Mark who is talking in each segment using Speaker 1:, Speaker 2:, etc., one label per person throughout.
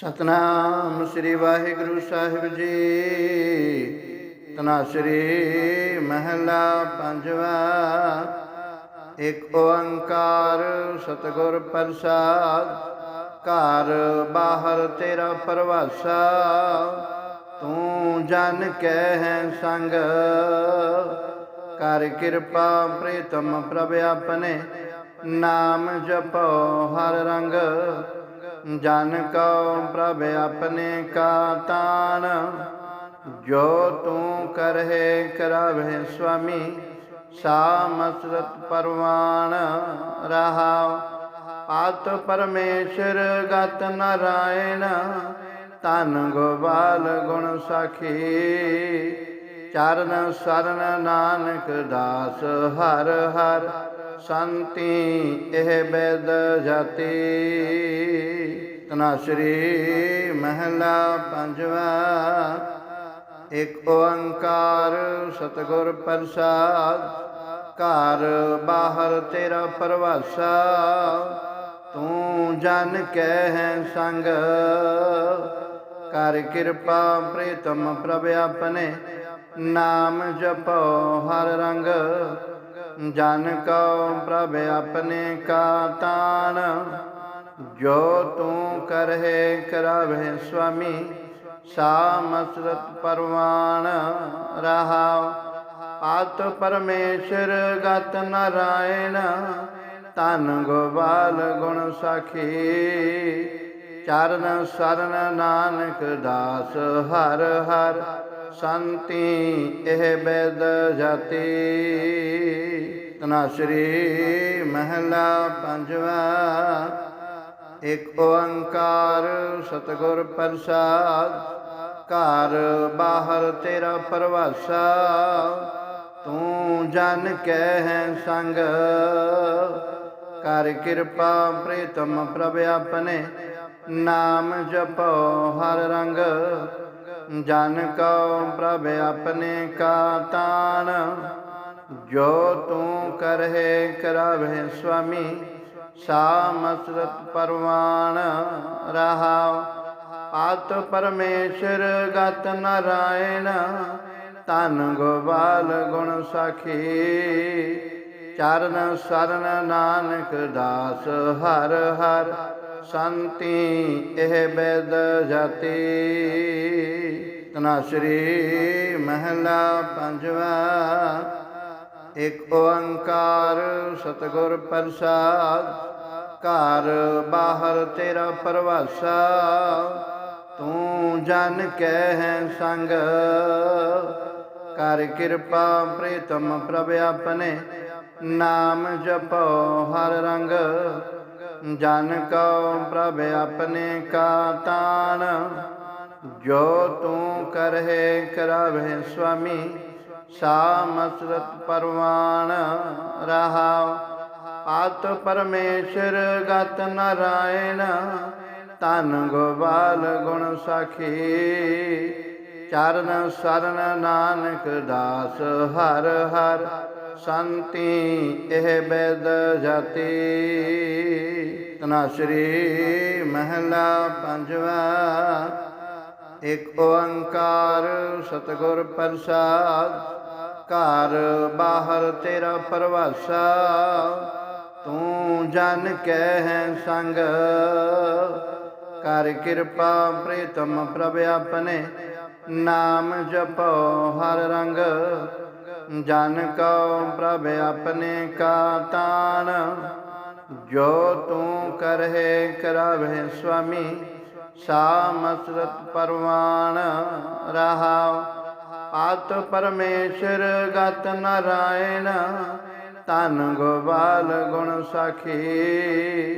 Speaker 1: ਸਤਨਾਮ ਸ੍ਰੀ ਵਾਹਿਗੁਰੂ ਸਾਹਿਬ ਜੀ। ਤਨਾਸਰੀ ਮਹਿਲਾ ਪੰਜਵਾ। ਇੱਕ ਓੰਕਾਰ ਸਤਿਗੁਰ ਪ੍ਰਸਾਦ। ਘਰ ਬਾਹਰ ਤੇਰਾ ਪਰਵਾਸਾ। ਤੂੰ ਜਨ ਕਹਿ ਸੰਗ। ਕਰ ਕਿਰਪਾ ਪ੍ਰੀਤਮ ਪ੍ਰਭ ਆਪਣੇ। ਨਾਮ ਜਪੋ ਹਰ ਰੰਗ। ਜਨ ਕਉ ਪ੍ਰਭ ਆਪਣੇ ਕਾ ਤਾਣ, ਜੋ ਤੂੰ ਕਰਹਿ ਕਰਾਵੇ ਸੁਆਮੀ ਸਾ ਮਸਰਤ ਪਰਵਾਨ ਰਹਾਉ। ਆਤ ਪਰਮੇਸ਼ਰ ਗਤ ਨਾਰਾਇਣ ਤਨ ਗੋਬਾਲ ਗੁਣ ਸਖੀ। ਚਰਨ ਸਰਨ ਨਾਨਕ ਦਾਸ ਹਰ ਹਰ ਸੰਤੀ, ਇਹ ਬੇਦ ਜਾਤੀ। ਤਨਾਸਰੀ ਮਹਿਲਾ ਪੰਜਵਾ। ਇੱਕ ਓੰਕਾਰ ਸਤਿਗੁਰ ਪ੍ਰਸਾਦ। ਘਰ ਬਾਹਰ ਤੇਰਾ ਪਰਵਾਸਾ। ਤੂੰ ਜਨ ਕਹਿ ਸੰਗ। ਕਰ ਕਿਰਪਾ ਪ੍ਰੀਤਮ ਪ੍ਰਭ ਆਪਣੇ। ਨਾਮ ਜਪੋ ਹਰ ਰੰਗ। ਜਨ ਕਉ ਪ੍ਰਭ ਆਪਣੇ ਕਾ ਤਾਣ ਜੋ ਤੂੰ ਕਰਹਿ ਕਰਾਵੇ ਸੁਆਮੀ ਸਾ ਮਸਰਤ ਪਰਵਾਨ ਰਹਾਉ। ਆਤ ਪਰਮੇਸ਼ਰ ਗਤ ਨਾਰਾਇਣ ਤਨ ਗੋਬਾਲ ਗੁਣ ਸਖੀ। ਚਰਨ ਸਰਨ ਨਾਨਕ ਦਾਸ ਹਰ ਹਰ ਸੰਤੀ ਇਹ ਬੇਦ ਜਾਤੀ। ਤਨਾਸਰੀ ਮਹਿਲਾ ਪੰਜਵਾ। ਇੱਕ ਓੰਕਾਰ ਸਤਿਗੁਰ ਪ੍ਰਸਾਦ। ਘਰ ਬਾਹਰ ਤੇਰਾ ਪਰਵਾਸਾ। ਤੂੰ ਜਨ ਕਹਿ ਸੰਗ। ਕਰ ਕਿਰਪਾ ਪ੍ਰੀਤਮ ਪ੍ਰਭ ਆਪਣੇ। ਨਾਮ ਜਪੋ ਹਰ ਰੰਗ। ਜਨ ਕਉ ਪ੍ਰਭ ਆਪਣੇ ਕਾ ਤਾਣ, ਜੋ ਤੂੰ ਕਰਹਿ ਕਰਾਵੇ ਸੁਆਮੀ ਸਾ ਮਸਰਤ ਪਰਵਾਨ ਰਹਾਉ। ਆਤ ਪਰਮੇਸ਼ਰ ਗਤ ਨਾਰਾਇਣ ਤਨ ਗੋਬਾਲ ਗੁਣ ਸਖੀ। ਚਰਨ ਸਰਨ ਨਾਨਕ ਦਾਸ ਹਰ ਹਰ, ਸੰਤੀ ਇਹ ਬੇਦ ਜਾਤੀ। ਤਨਾਸਰੀ ਮਹਿਲਾ ਪੰਜਵਾ, ਇੱਕ ਓੰਕਾਰ ਸਤਿਗੁਰ ਪ੍ਰਸਾਦ, ਘਰ ਬਾਹਰ ਤੇਰਾ ਪਰਵਾਸਾ, ਤੂੰ ਜਨ ਕਹਿ ਸੰਗ। ਕਰ ਕਿਰਪਾ ਪ੍ਰੀਤਮ ਪ੍ਰਭ ਆਪਣੇ, ਨਾਮ ਜਪੋ ਹਰ ਰੰਗ। ਜਨ ਕਉ ਪ੍ਰਭ ਆਪਣੇ ਕਾ ਤਾਣ। ਜੋ ਤੂੰ ਕਰਹਿ ਕਰਾਵੇ ਸੁਆਮੀ ਸਾ ਮਸਰਤ ਪਰਵਾਨ ਰਹਾਉ। ਆਤ ਪਰਮੇਸ਼ਰ ਗਤ ਨਾਰਾਇਣ ਤਨ ਗੋਬਾਲ ਗੁਣ ਸਖੀ। ਚਰਨ ਸਰਨ ਨਾਨਕ ਦਾਸ ਹਰ ਹਰ, ਸੰਤੀ ਇਹ ਬੇਦ ਜਾਤੀ। ਤਨਾਸਰੀ ਮਹਿਲਾ ਪੰਜਵਾ ਇੱਕ ਓੰਕਾਰ ਸਤਿਗੁਰ ਪ੍ਰਸਾਦ, ਘਰ ਬਾਹਰ ਤੇਰਾ ਪਰਵਾਸਾ, ਤੂੰ ਜਨ ਕਹਿ ਸੰਗ। ਕਰ ਕਿਰਪਾ ਪ੍ਰੀਤਮ ਪ੍ਰਭ ਆਪਣੇ, ਨਾਮ ਜਪੋ ਹਰ ਰੰਗ। ਜਨ ਕਉ ਪ੍ਰਭ ਆਪਣੇ ਕਾ ਤਾਣ ਜੋ ਤੂੰ ਕਰਹਿ ਕਰਾਵੇ ਸੁਆਮੀ ਸਾ ਮਸਰਤ ਪਰਵਾਨ ਰਹਾਉ। ਆਤ ਪਰਮੇਸ਼ਰ ਗਤ ਨਾਰਾਇਣ ਤਨ ਗੋਬਾਲ ਗੁਣ ਸਖੀ।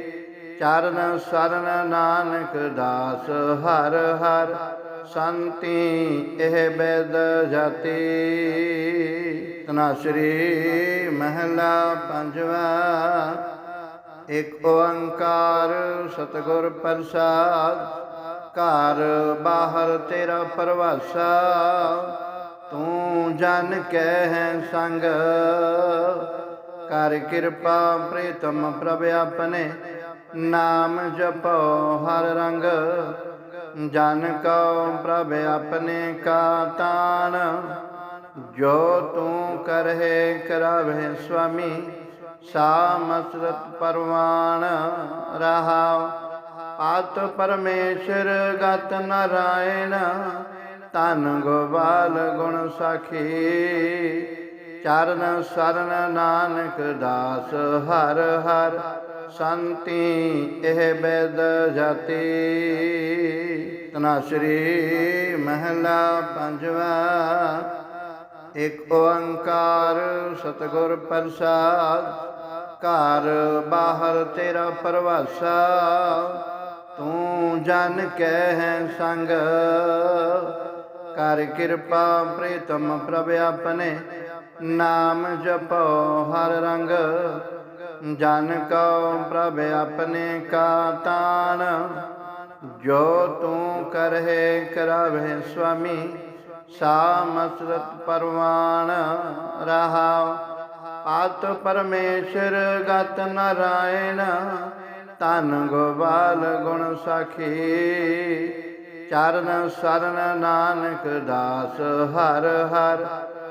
Speaker 1: ਚਰਨ ਸਰਨ ਨਾਨਕ ਦਾਸ ਹਰ ਹਰ, ਸੰਤੀ ਇਹ ਬੇਦ ਜਾਤੀ। ਤਨਾਸਰੀ ਮਹਿਲਾ ਪੰਜਵਾ, ਇੱਕ ਓੰਕਾਰ ਸਤਿਗੁਰ ਪ੍ਰਸਾਦ। ਘਰ ਬਾਹਰ ਤੇਰਾ ਪਰਵਾਸਾ, ਤੂੰ ਜਨ ਕਹਿ ਸੰਗ। ਕਰ ਕਿਰਪਾ ਪ੍ਰੀਤਮ ਪ੍ਰਭ ਆਪਣੇ, ਨਾਮ ਜਪੋ ਹਰ ਰੰਗ। ਜਨ ਕਉ ਪ੍ਰਭ ਆਪਣੇ ਕਾ ਤਾਣ। ਜੋ ਤੂੰ ਕਰਹਿ ਕਰਾਵੇ ਸੁਆਮੀ ਸਾ ਮਸਰਤ ਪਰਵਾਨ ਰਹਾਉ। ਆਤ ਪਰਮੇਸ਼ਰ ਗਤ ਨਾਰਾਇਣ, ਧਨ ਗੋਬਾਲ ਗੁਣ ਸਾਖੀ। ਚਰਨ ਸਰਨ ਨਾਨਕ ਦਾਸ ਹਰ ਹਰ, ਸੰਤੀ ਇਹ ਬੇਦ ਜਾਤੀ। ਤਨਾਸਰੀ ਮਹਿਲਾ ਪੰਜਵਾ, ਇੱਕ ਓੰਕਾਰ ਸਤਿਗੁਰ ਪ੍ਰਸਾਦ। ਘਰ ਬਾਹਰ ਤੇਰਾ ਪਰਵਾਸਾ ਤੂੰ ਜਨ ਕਹਿ ਸੰਗ। ਕਰ ਕਿਰਪਾ ਪ੍ਰੀਤਮ ਪ੍ਰਭ ਆਪਣੇ, ਨਾਮ ਜਪੋ ਹਰ ਰੰਗ। ਜਨ ਕਉ ਪ੍ਰਭ ਆਪਣੇ ਕਾ ਤਾਣ। ਜੋ ਤੂੰ ਕਰਹਿ ਕਰਾਵੇ ਸੁਆਮੀ ਸਾ ਮਸਰਤ ਪਰਵਾਨ ਰਹਾਉ। ਆਤ ਪਰਮੇਸ਼ਰ ਗਤ ਨਾਰਾਇਣ ਧਨ ਗੋਬਾਲ ਗੁਣ ਸਖੀ, ਚਰਨ ਸਰਨ ਨਾਨਕ ਦਾਸ ਹਰ ਹਰ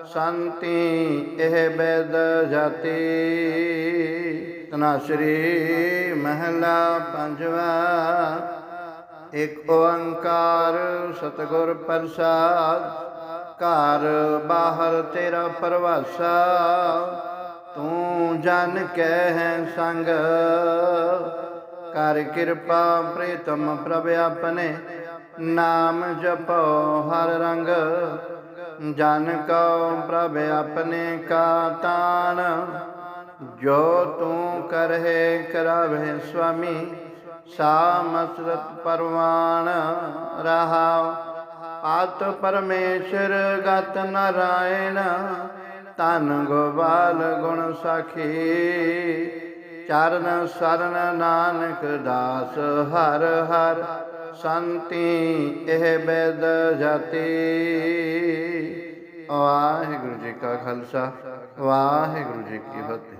Speaker 1: ਸੰਤੀ, ਇਹ ਬੇਦ ਜਾਤੀ। ਤਨਾਸਰੀ ਮਹਿਲਾ ਪੰਜਵਾ, ਇੱਕ ਓੰਕਾਰ ਸਤਿਗੁਰ ਪ੍ਰਸਾਦ, ਘਰ ਬਾਹਰ ਤੇਰਾ ਪਰਵਾਸਾ, ਤੂੰ ਜਨ ਕਹਿ ਹੈ ਸੰਗ। ਕਰ ਕਿਰਪਾ, ਪ੍ਰੀਤਮ ਪ੍ਰਭ ਆਪਣੇ ਨਾਮ ਜਪੋ, ਹਰ ਰੰਗ ਜਨ ਕਉ ਪ੍ਰਭ ਆਪਣੇ ਕਾ ਤਾਣ। ਜੋ ਤੂੰ ਕਰਹਿ ਕਰਾਵੇ ਸੁਆਮੀ ਸਾ ਮਸਰਤ ਪਰਵਾਨ ਰਹਾਉ। ਆਤ ਪਰਮੇਸ਼ਰ ਗਤ ਨਾਰਾਇਣ ਤਨ ਗੋਬਾਲ ਗੁਣ ਸਖੀ। ਚਰਨ ਸਰਨ ਨਾਨਕ ਦਾਸ ਹਰ ਹਰ ਸੰਤੀ ਇਹ ਬੇਦ ਜਾਤੀ। ਵਾਹਿਗੁਰੂ ਜੀ ਕਾ ਖਾਲਸਾ, ਵਾਹਿਗੁਰੂ ਜੀ ਕੀ ਫਤਿਹ।